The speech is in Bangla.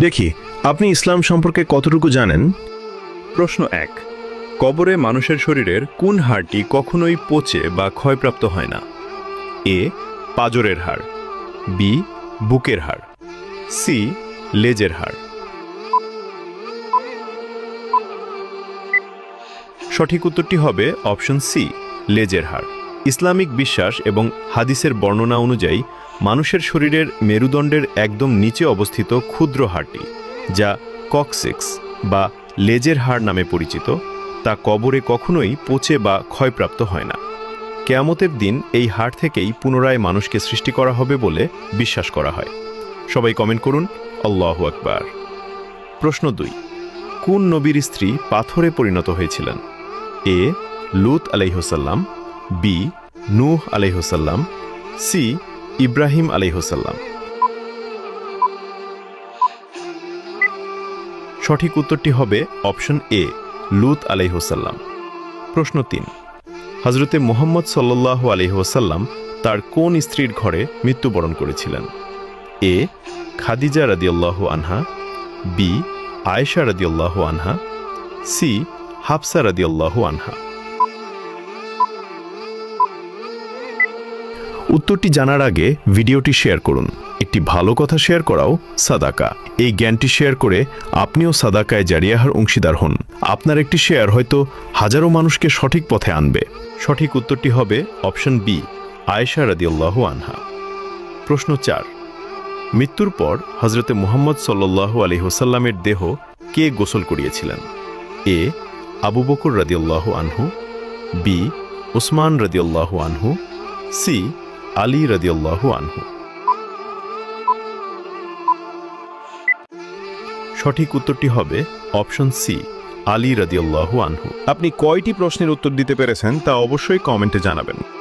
দেখি, আপনি ইসলাম সম্পর্কে কতটুকু জানেন? প্রশ্ন এক, কবরে মানুষের শরীরের কোন হাড়টি কখনোই পচে বা ক্ষয়প্রাপ্ত হয় না? এ, পাজরের হাড়, বি, বুকের হাড়, সি, লেজের হাড়। সঠিক উত্তরটি হবে অপশন সি, লেজের হাড়। ইসলামিক বিশ্বাস এবং হাদিসের বর্ণনা অনুযায়ী, মানুষের শরীরের মেরুদণ্ডের একদম নিচে অবস্থিত ক্ষুদ্র হাড়টি, যা ককসেক্স বা লেজের হাড় নামে পরিচিত, তা কবরে কখনোই পচে বা ক্ষয়প্রাপ্ত হয় না। কেয়ামতের দিন এই হাড় থেকেই পুনরায় মানুষকে সৃষ্টি করা হবে বলে বিশ্বাস করা হয়। সবাই কমেন্ট করুন, আল্লাহ আকবার। প্রশ্ন দুই, কোন নবীর স্ত্রী পাথরে পরিণত হয়েছিলেন? এ, লুত আলাইহসাল্লাম বি নূহ আলাইহসাল্লাম সি ইব্রাহিম আলাইহসাল্লাম সঠিক উত্তরটি হবে অপশন এ লুত আলাইহসাল্লাম প্রশ্ন তিন হজরতে মোহাম্মদ সাল্লাহ আলহিহসাল্লাম তার কোন স্ত্রীর ঘরে মৃত্যুবরণ করেছিলেন? এ খাদিজা রাদিয়াল্লাহু আনহা। বি আয়েশা রাদিয়াল্লাহু আনহা। সি হাফসা রাদিয়াল্লাহু আনহা। উত্তরটি জানার আগে ভিডিওটি শেয়ার করুন। একটি ভালো কথা শেয়ার করাও সাদাকা। এই জ্ঞানটি শেয়ার করে আপনিও সাদাকায় জারিয়াহার অংশীদার হন। আপনার একটি শেয়ার হয়তো হাজারো মানুষকে সঠিক পথে আনবে। সঠিক উত্তরটি হবে অপশন বি, আয়েশা রাদিয়াল্লাহু আনহা। প্রশ্ন চার, মৃত্যুর পর হজরতে মুহাম্মদ সাল্লাহ আলী হোসাল্লামের দেহ কে গোসল করিয়েছিলেন? এ, আবু বকর রাদিয়াল্লাহু আনহু, বি, উসমান রাদিয়াল্লাহু আনহু, সি আলী রাজিউল্লাহ আনহু। সঠিক উত্তরটি হবে অপশন সি, আলী রাজিউল্লাহ আনহু। আপনি কয়টি প্রশ্নের উত্তর দিতে পেরেছেন তা অবশ্যই কমেন্টে জানাবেন।